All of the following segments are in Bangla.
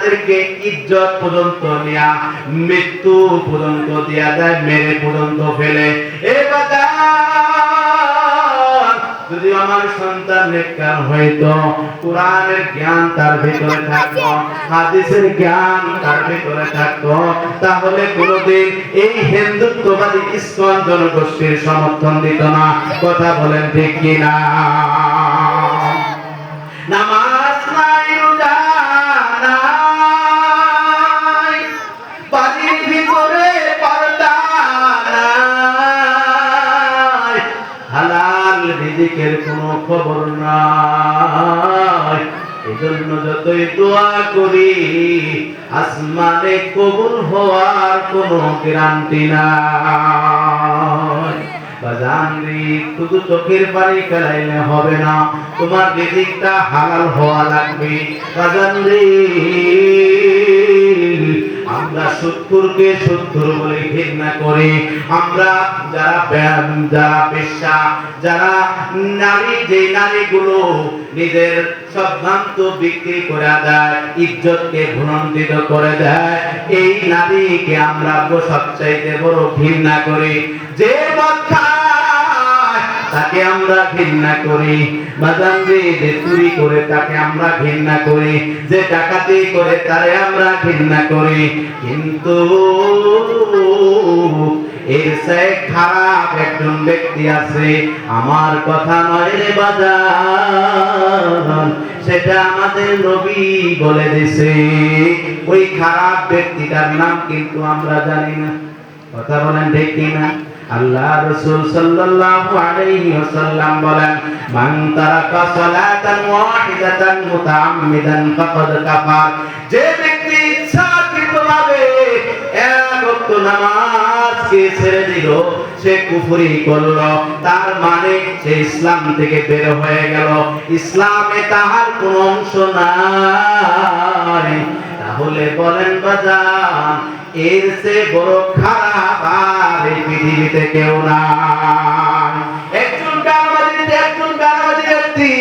তাদেরকে ইজ্জত পর্যন্ত নিয়া, মৃত্যু পর্যন্ত দিয়া দেয় মেরে পর্যন্ত ফেলে। এ যদি আমার সন্তান নেককার কোরআনের জ্ঞান তার ভিতরে থাকতো, হাদিসের জ্ঞান তার ভিতরে থাকতো, তাহলে কোনোদিন এই হিন্দুত্ববাদী ইসকন জনগোষ্ঠীর সমর্থন দিত না। কথা বলেন ঠিক কিনা? খবর নাই এজন্য যতই দোয়া করি, আসমানে কবুল হওয়ার কোনো গ্যারান্টি নাই। চোখের পানি ফেলাইলে হবে না। তোমার রিজিকটা হালাল হওয়া লাগবে। বাজান রে। আমরা সত্যকে সত্য বলে ঘৃণা করি। আমরা যারা যারা পেশা, যারা নারী, যে নারীগুলো নিজের সভ্রান্ত বিক্রি করে দেয়, ইজ্জতকে ভুলন্ডিত করে দেয়, এই নারীকে আমরা সবচাইতে বড় ঘৃণা করি। যে মদ তাকে আমরা ঘৃণা করি। বাজান যে চুরি করে তাকে আমরা ঘৃণা করি। যে ডাকাতি করে তারে আমরা ঘৃণা করি। কিন্তু এর সে খারাপ একজন ব্যক্তি আছে। আমার কথা নয় রে সেটা আমাদের নবী বলে দিছে। ওই খারাপ ব্যক্তিটার নাম কিন্তু আমরা জানি না। কথা বলেন ঠিক কিনা? আল্লাহ রাসূল সাল্লাল্লাহু আলাইহি ওয়াসাল্লাম বলেন, মান তারাকা সালাতান ওয়াহিদাতান মুতাআম্মিদান ফাকাদ কাফার। যে ব্যক্তি ইচ্ছাকৃতভাবে এক ওয়াক্ত নামাজকে ছেড়ে দিল, সে কুফরি করল। তার মানে সে ইসলাম থেকে বের হয়ে গেল। ইসলামে তাহার কোনো অংশ নাই। তাহলে বলেন বাজান এর সে বড় খারাপ আর এই পৃথিবীতে কেউ নাই। একজন একজন ব্যক্তি,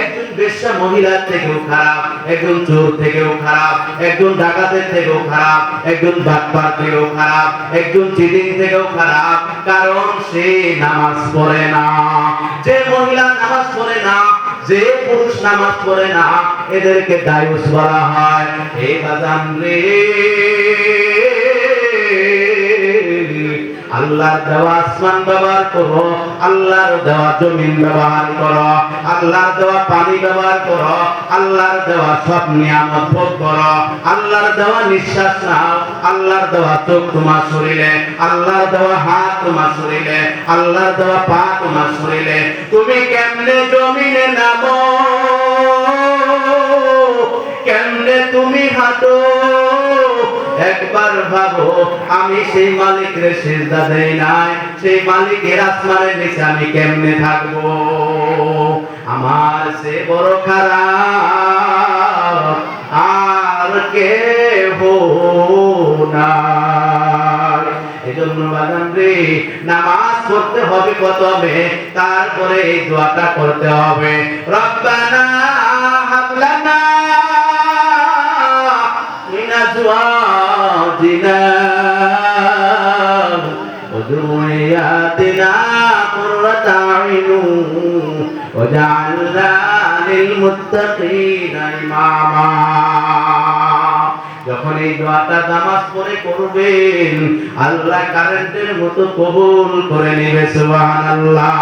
একজন বেশ্যা মহিলার থেকেও খারাপ, একজন চোর থেকেও খারাপ, একজন ডাকাতের থেকেও খারাপ, একজন থেকেও খারাপ, একজন চিটিং থেকেও খারাপ, কারণ সে নামাজ পড়ে না। যে মহিলা নামাজ পড়ে না যে পুরুষ নামাজ পড়ে না এদেরকে দায়ুস বলা হয়। হে বাজান রে। আল্লাহর দেওয়া আসমান ব্যবহার করো, আল্লাহর দেওয়া জমিন ব্যবহার করো, আল্লাহর দেওয়া পানি ব্যবহার করো, আল্লাহর দেওয়া সব নিয়ামত ভোগ করো, আল্লাহর দেওয়া নিঃশ্বাস নাও, আল্লাহর দেওয়া চোখ তোমার শরীরে, আল্লাহর দেওয়া হাত তোমার শরীরে, আল্লাহর দেওয়া পা তোমার শরীরে। তুমি কেমনে জমিনে নামো? কেমনে তুমি হাঁটো? একবার ভাবো, আমি সেই মালিকের সেজদা দেই নাই। সেই মালিকের আসমানের নিচে আমি কেমনে থাকব? আমার সে বড় খারাপ, আর কে বাগান রে, নামাজ পড়তে হবে প্রথমে, তারপরে এই দোয়াটা করতে হবে। রব্বানা أزواجنا وذرياتنا قرة أعين وجعلنا للمتقين إماما যখন এই দোয়াটা নামাজ পড়ে করবেন আল্লাহ কারেন্টের মতো কবুল করে নেবে সুবহানাল্লাহ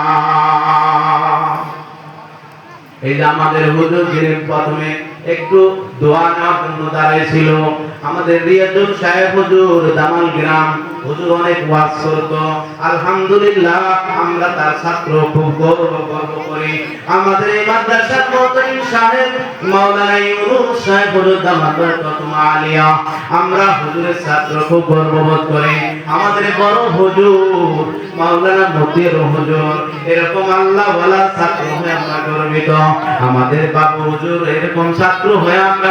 এই যে আমাদের হুজুর যিনি প্রথমে একটু দোয়া নেওয়ার জন্য দাঁড়িয়েছিল আমাদের রিয়াজুল সাহেব হুজুর, দামাল গ্রাম, হুজুর অনেক ওয়াজ আলহামদুলিল্লাহ, আমরা তার ছাত্র খুব গর্ব করি। আমাদের এই মাদ্রাসার সাহেব, মাওলানা ইউনুস সাহেব হুজুর আলিয়া, আমরা হুজুরের ছাত্র খুব গর্ববোধ করি। আমাদের বড় হুজুর, মাওলানা মতির হুজুর, এরকম আল্লাহ ছাত্র হয়ে আমরা গর্বিত। আমাদের বাবু হুজুর এরকম ছাত্র হয়ে আমরা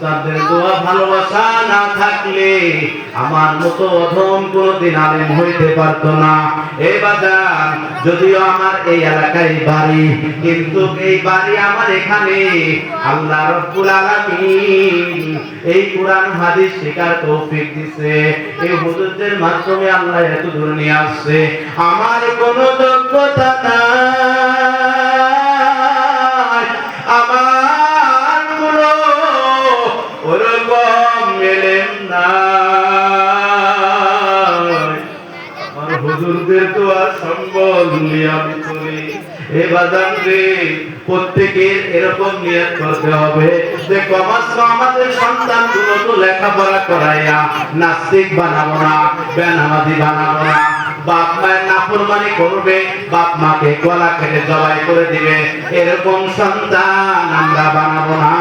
উস্তাদের দোয়া ভালোবাসা না থাকলে আমার মতো অধম কোনদিন আলেম হইতে পারতো না। এ বাজার, যদিও আমার এই এলাকায় বাড়ি, কিন্তু এই বাড়ি আমার এখানে। আল্লাহ রব্বুল আলামিন এই কোরআন হাদিস শেখার তৌফিক দিছে। এই হুজুরদের মাধ্যমে আল্লাহ এত দূর নিয়ে আসছে। আমার কোনো যোগ্যতা নাই। প্রত্যেকের এরকম নিয়ত করতে হবে। যে আমাদের সন্তানগুলো তো লেখাপড়া করাইয়া নাস্তিক বানাবো না, বেনামাজি বানাবো না। বাপ মায়ের নাফরমানি করবে, বাপ মাকে গলা কেটে জবাই করে দিবে। এরকম সন্তান আমরা বানাবো না।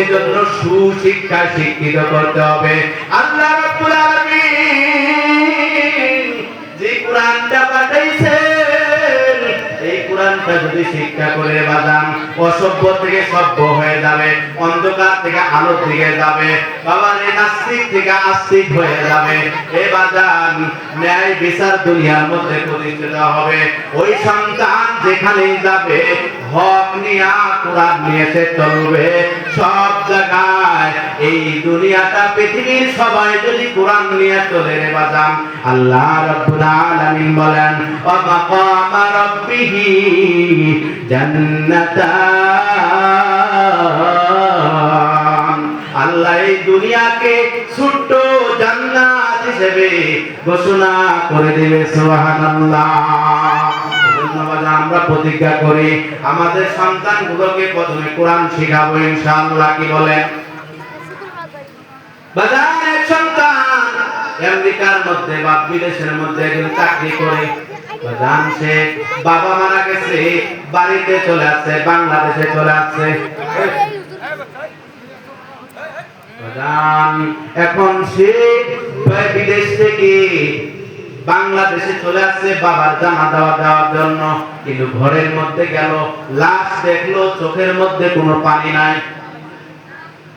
এজন্য সুশিক্ষা শিক্ষিত করতে হবে। আল্লাহ কোরআনটা যদি শিক্ষা করে বাজান অসভ্য থেকে সভ্য হয়ে যাবে, অন্ধকার থেকে আলোর দিকে যাবে, বাবার এই নাস্তিক থেকে আস্তিক হয়ে যাবে। এ বাজান ন্যায় বিচার দুনিয়ার মধ্যে প্রতিষ্ঠিত হবে। ওই সন্তান যেখানেই যাবে, হক নিয়া, কোরআন নিয়ে সে চলবে। সব জায়গায় এই দুনিয়াটা, পৃথিবীর সবাই যদি কোরআন নিয়ে চলে রে বাজান, আল্লাহ রাব্বুল আলামিন বলেন ওয়া মাকামা রাব্বিহি জান্নাতান। আল্লাহ এই দুনিয়াকে ছোট্ট জান্নাত হিসেবে ঘোষণা করে দিবে, সুবহানাল্লাহ। আমরা প্রতিজ্ঞা করি। আমাদের সন্তানগুলোকে প্রথমে কোরআন শেখাবো, ইনশাআল্লাহ, কি বলেন? বাজার সন্তান আমেরিকার মধ্যে বা বিদেশের মধ্যে একজন চাকরি করে। বাজান বাবা মারা গেছে, বাড়িতে চলে আসছে, বাংলাদেশে চলে আসছে। এখন সে বিদেশ থেকে বাংলাদেশে চলে আসছে বাবার জামা দেওয়া দেওয়ার জন্য। কিন্তু ঘরের মধ্যে গেল, লাশ দেখল, চোখের মধ্যে কোনো পানি নাই।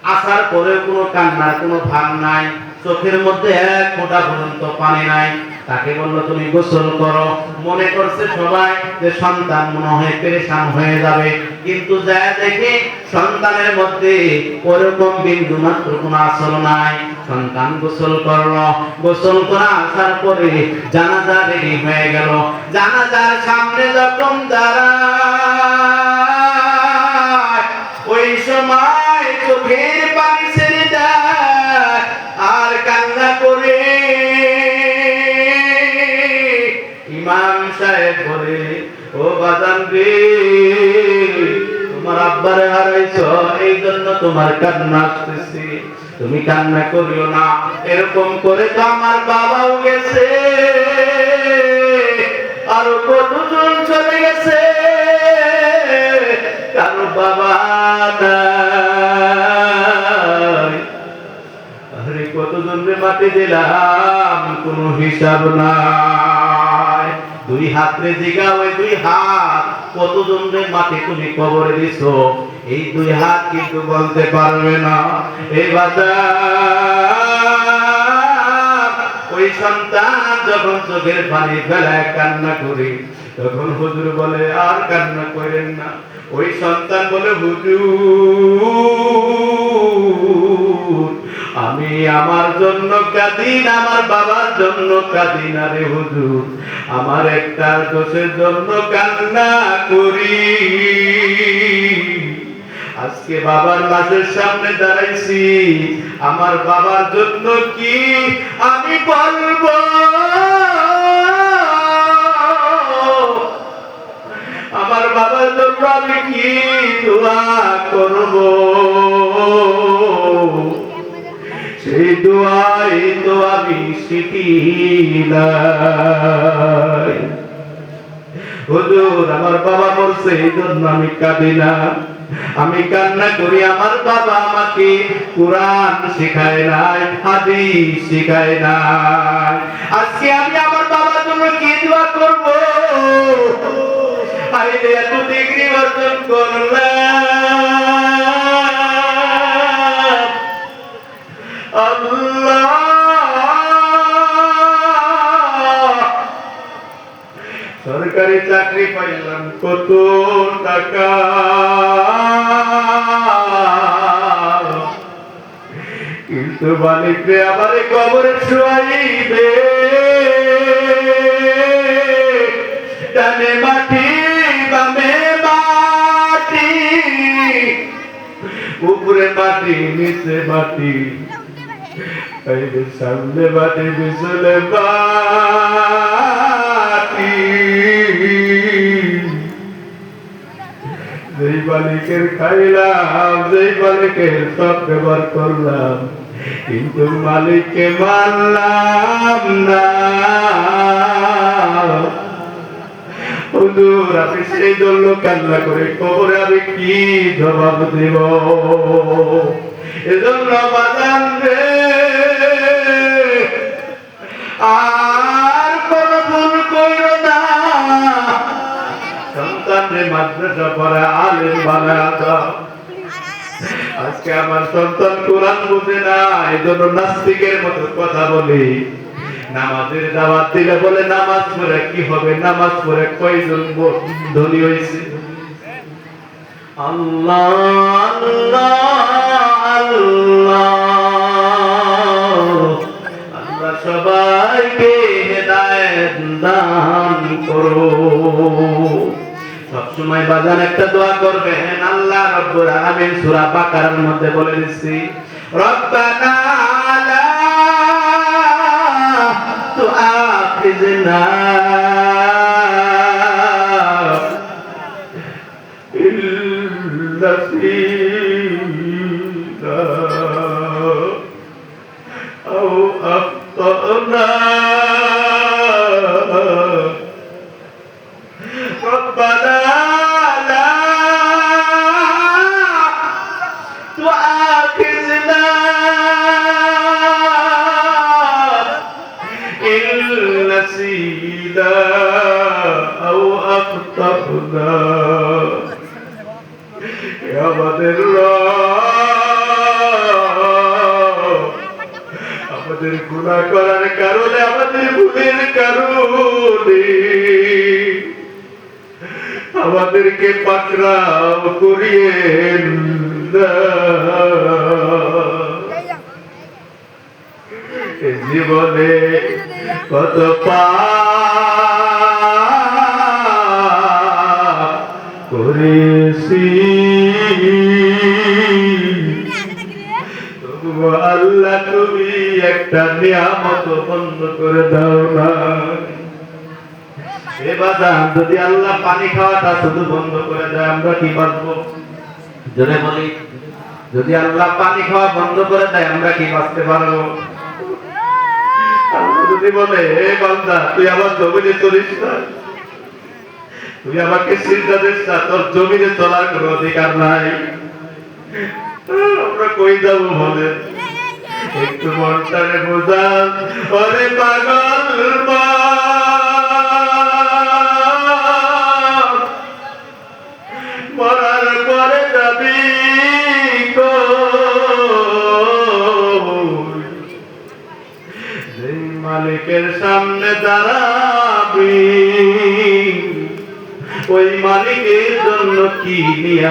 আসার পরে কোনো কান্নার, কোনো ভাব নাই। চোখের মধ্যে এক ফোঁটা পর্যন্ত পানি নাই। তাকে বলল, তুমি গোসল করো। মনে করছে সবাই যে সন্তান মনে হয় পেরেশান হয়ে যাবে। কিন্তু যা দেখে সন্তানের মধ্যে ওরকম বিন্দু মাত্র কোনো আসল নাই। সন্তান গোসল করল। গোসল করে আসার পরে জানাজা রেডি হয়ে গেল। জানাজার সামনে যখন দাঁড়ায়, ওই সময় চোখের পানি ছেড়ে দেয় আর কান্না করে। ইমাম সাহেব বলে, ও বাদাম রে, তোমার আব্বারে হারাইছ এই জন্য তোমার কান্না আসতেছে। তুমি কান্না করিও না। এরকম করে তো আমার বাবাও গেছে। আরও কতজন চলে গেছে। কারও বাবা আরে কতজন রে মাটি দিলাম, কোনো হিসাব নাই। দুই হাত রে জিগা ওই দুই হাত। কতজন রে মাটি তুমি কবরে দিছো? এই দুই হাত কিন্তু বলতে পারবে না। এই বাজার ওই সন্তান যখন চোখের পানি ফেলায় কান্না করি, তখন হুজুর বলে, আর কান্না করেন না। ওই সন্তান বলে, হুজুর, আমি আমার জন্য কাঁদিন, আমার বাবার জন্য কাঁদিন। আরে হুজুর, আমার একটা দোষের জন্য কান্না করি। আজকে বাবার মাঝের সামনে দাঁড়াইছি। আমার বাবার জন্য কি আমি বলব? আমার বাবার জন্য আমি কি দোয়া করব? সেই দোয়াই তো আমি শিখি হুজুর, আমার বাবা মরছে এই জন্য আমি কাঁদি না। আমি কান্না করি, আমার বাবা আমাকে কোরআন শেখায় নাই, হাদিস শেখায় নাই। আজকে আমি আমার বাবার জন্য কি দোয়া করব? আইলে এত ডিগ্রি অর্জন করলাম। মালিকরে আবার কবরে শুয়াইবে। ডানে মাটি, বামে মাটি, উপরে মাটি, নিচে মাটি। সামনে মাটি, পিছনে মাটি। যেই মালিকের খাইলাম, যেই মালিকের সব ব্যবহার করলাম কিন্তু মালিককে মানলাম না। হুজুর, আপনি সেই জন্য কান্না করে কবরে আমি কি জবাব দেব? এজন্য বাজান রে, আর কোন ভুল করো না। সন্তানরে মাদ্রাসা পড়া আলেম বানা দাও। আজকে আমার সন্তান কোরআন বুঝে না এই জন্য নাস্তিকের মতো কথা বলি। নামাজের দাওয়াত দিলে বলে, নামাজ পড়ে কি হবে? নামাজ পড়ে কয়জন ধনী হয়েছে আল্লাহ আল্লাহ আল্লাহ আল্লাহ সবাইকে হেদায়েত দান করো সবসময় বাজান, একটা দোয়া করবেন আল্লাহ রব্বুল আলামিন সূরা বাকারার মধ্যে বলে দিচ্ছি, রব্বানা লা তুআখিযনা আমাদেরকে পাকড়াও করিয়ে জীবনে কত পাপ করেছি। আল্লাহ তুমি একটা নিয়ামত বন্ধ করে দাও না। যদি আল্লাহ পানি খাওয়াটা শুধু বন্ধ করে দেয়, আমরা কি বাঁচবো? জোরে বলি, যদি আল্লাহ পানি খাওয়া বন্ধ করে দেয়, আমরা কি বাঁচতে পারব? যদি বলে, এ বান্দা, তুই আমার জমিনে চলিস না। তুই আমাকে চিন্তা দিস না, তোর জমিনে চলার কোনো অধিকার নাই। আমরা কই যাব বলে? একটু মনটারে বোঝান ওরে পাগল মা মালিকের সামনে দাঁড়াবি, ওই মালিকের জন্য কি নিয়ে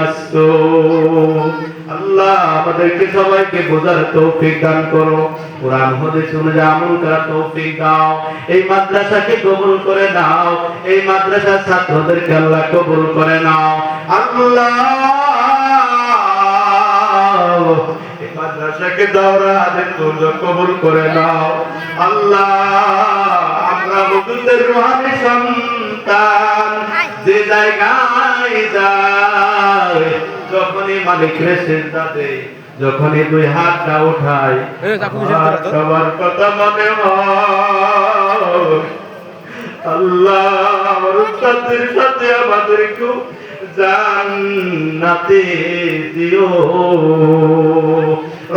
আল্লাহ আমাদেরকে সবাইকে বোঝার তৌফিক দান করো। কোরআন, হাদিস অনুযায়ী আমল করার তৌফিক দাও। এই মাদ্রাসাকে কবুল করে নাও। এই মাদ্রাসার ছাত্রদেরকে আল্লাহ কবুল করে নাও। আল্লাহ। মাদ্রাসাকে কবুল করে নাও। আল্লাহ আমরা হুজুরদের রুহানি সন্তান। যে জায়গায় যায় যখনই মালিক সিজদা দেয় যখনই দুই হাতটা উঠায়? সবার কথা মনে হয়। আল্লাহ, আমার উস্তাদের সাথে আমাদেরকেও জান্নাতে দিও।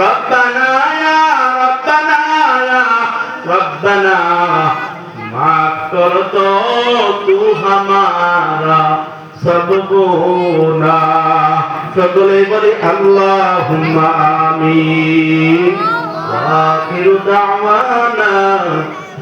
রব্বানা ইয়া রব্বানা ইয়া, রব্বানা, মাফ কর তো তু সব সকলে বলে আল্লাহুম্মা আমিন। আখিরু দাওয়ানা